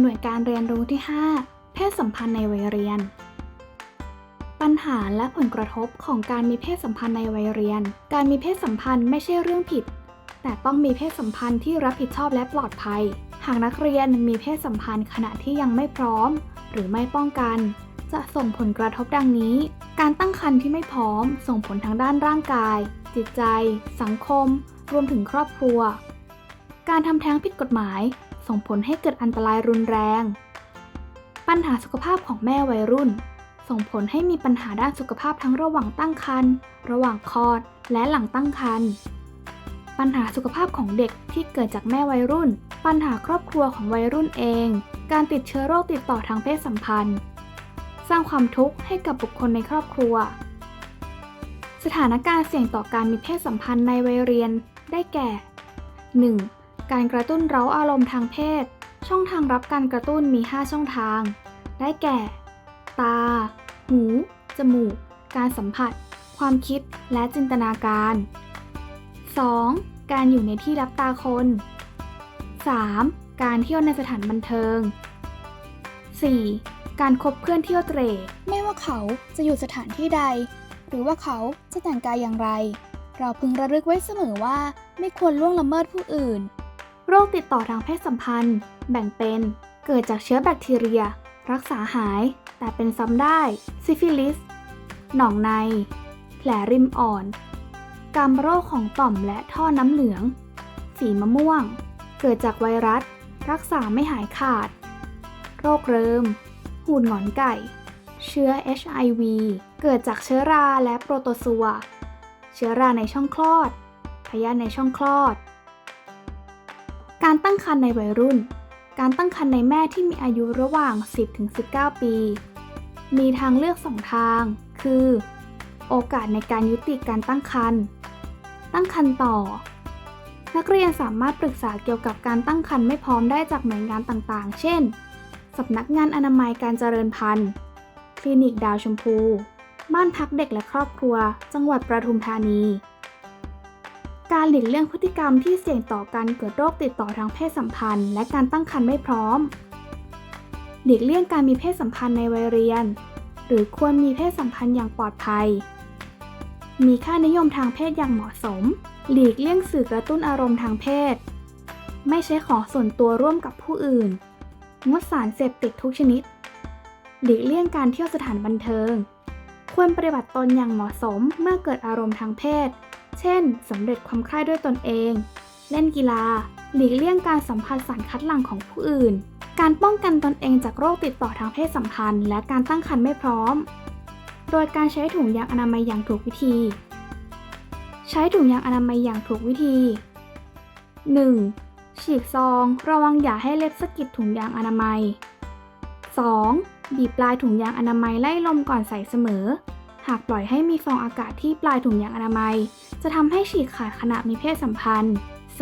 หน่วยการเรียนรู้ที่ 5 เพศสัมพันธ์ในวัยเรียน ปัญหาและผลกระทบของการมีเพศสัมพันธ์ในวัยเรียน การมีเพศสัมพันธ์ไม่ใช่เรื่องผิด แต่ต้องมีเพศสัมพันธ์ที่รับผิดชอบและปลอดภัย หากนักเรียนมีเพศสัมพันธ์ขณะที่ยังไม่พร้อม หรือไม่ป้องกัน จะส่งผลกระทบดังนี้ การตั้งครรภ์ที่ไม่พร้อม ส่งผลทางด้านร่างกาย จิตใจ สังคม รวมถึงครอบครัว การทำแท้งผิดกฎหมาย ส่งผลให้เกิดอันตรายรุนแรง ปัญหาสุขภาพของแม่วัยรุ่น ส่งผลให้มีปัญหาด้านสุขภาพทั้งระหว่างตั้งครรภ์ระหว่างคลอด และหลังตั้งครรภ์ปัญหาสุขภาพของเด็กที่เกิดจากแม่วัยรุ่น ปัญหาครอบครัวของวัยรุ่นเอง การติดเชื้อโรคติดต่อทางเพศสัมพันธ์ สร้างความทุกข์ให้กับบุคคลในครอบครัว สถานการณ์เสี่ยงต่อการมีเพศสัมพันธ์ในวัยเรียนได้แก่ 1. การกระตุ้นเร้าอารมณ์ทางเพศ ช่องทางรับการกระตุ้นมี 5 ช่องทาง ได้แก่ ตา หู จมูก การสัมผัส ความคิด และจินตนาการ 2. การอยู่ในที่รับตาคน 3. การเที่ยวในสถานบันเทิง 4. การคบเพื่อนเที่ยวเตร่ไม่ว่าเขาจะอยู่สถานที่ใด หรือว่าเขาจะแต่งกายอย่างไร เราพึงระลึกไว้เสมอว่าไม่ควรล่วงละเมิดผู้อื่น โรคติดต่อทางเพศสัมพันธ์ แบ่งเป็นเกิดจากเชื้อแบคทีเรีย รักษาหาย แต่เป็นซ้ำได้ ซิฟิลิส หนองใน แผลริมอ่อน กรรมโรคของต่อมและท่อน้ำเหลือง ฝีมะม่วง เกิดจากไวรัส รักษาไม่หายขาด โรคเริม หูดหงอนไก่ เชื้อ HIV เกิดจากเชื้อราและโปรโตซัว เชื้อราในช่องคลอด พยาธิในช่องคลอด การตั้งครรภ์ในวัยรุ่น การตั้งครรภ์ในแม่ที่มีอายุระหว่าง 10-19 ปี มีทางเลือกสองทาง คือ โอกาสในการยุติการตั้งครรภ์ ตั้งครรภ์ต่อ นักเรียนสามารถปรึกษาเกี่ยวกับการตั้งครรภ์ไม่พร้อมได้จากหน่วยงานต่างๆ เช่น สำนักงานอนามัยการเจริญพันธุ์ คลินิกดาวชมพู บ้านพักเด็กและครอบครัว จังหวัดประทุมธานี การหลีกเลี่ยงพฤติกรรมที่เสี่ยงต่อการเกิดโรคติดต่อทางเพศสัมพันธ์ และการตั้งครรภ์ไม่พร้อม หลีกเลี่ยงการมีเพศสัมพันธ์ในวัยเรียน หรือควรมีเพศสัมพันธ์อย่างปลอดภัย มีค่านิยมทางเพศอย่างเหมาะสม หลีกเลี่ยงสื่อกระตุ้นอารมณ์ทางเพศ ไม่ใช้ของส่วนตัวร่วมกับผู้อื่น งดสารเสพติดทุกชนิด หลีกเลี่ยงการเที่ยวสถานบันเทิง ควรปฏิบัติตนอย่างเหมาะสมเมื่อเกิดอารมณ์ทางเพศ เช่นสำเร็จความใคร่ด้วยตนเอง เล่นกีฬา หลีกเลี่ยงการสัมผัสสารคัดหลั่งของผู้อื่น การป้องกันตนเองจากโรคติดต่อทางเพศสัมพันธ์ และการตั้งครรภ์ไม่พร้อม โดยการใช้ถุงยางอนามัยอย่างถูกวิธี ใช้ถุงยางอนามัยอย่างถูกวิธี 1. ฉีกซอง ระวังอย่าให้เล็บสะกิดถุงยางอนามัย 2. บีบปลายถุงยางอนามัยไล่ลมก่อนใส่เสมอากปล่อยให้มีฟองอากาศที่ปลายถุงยางอนามัย จะทำให้ฉีกขาดขณะมีเพศสัมพันธ์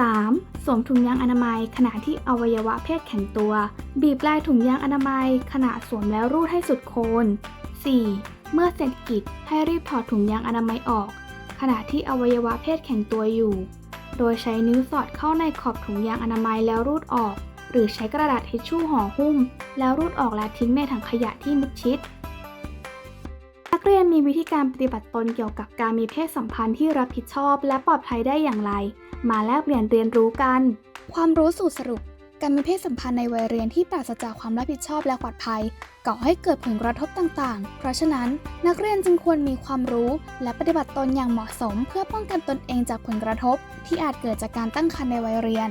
3. สวมถุงยางอนามัย ขณะที่อวัยวะเพศแข็งตัว บีบปลายถุงยางอนามัย ขณะสวมแล้วรูดให้สุดโคน 4. เมื่อเสร็จกิจให้รีบถอดถุงยางอนามัยออก ขณะที่อวัยวะเพศแข็งตัวอยู่ โดยใช้นิ้วสอดเข้าในขอบถุงยางอนามัยแล้วรูดออก หรือใช้กระดาษทิชชู่ห่อหุ้ม แล้วรูดออกและทิ้งในถังขยะที่มิดชิด เรียนมีวิธีการปฏิบัติตนเกี่ยวกับการมีเพศสัมพันธ์ที่รับผิดชอบ และปลอดภัยได้อย่างไร มาแลกเปลี่ยนเรียนรู้กัน ความรู้สูตรสรุป การมีเพศสัมพันธ์ในวัยเรียนที่ปราศจากความรับผิดชอบและปลอดภัยก่อให้เกิดผลกระทบต่างๆ เพราะฉะนั้นนักเรียนจึงควรมีความรู้และปฏิบัติตนอย่างเหมาะสม เพื่อป้องกันตนเองจากผลกระทบ ที่อาจเกิดจากการตั้งครรภ์ในวัยเรียน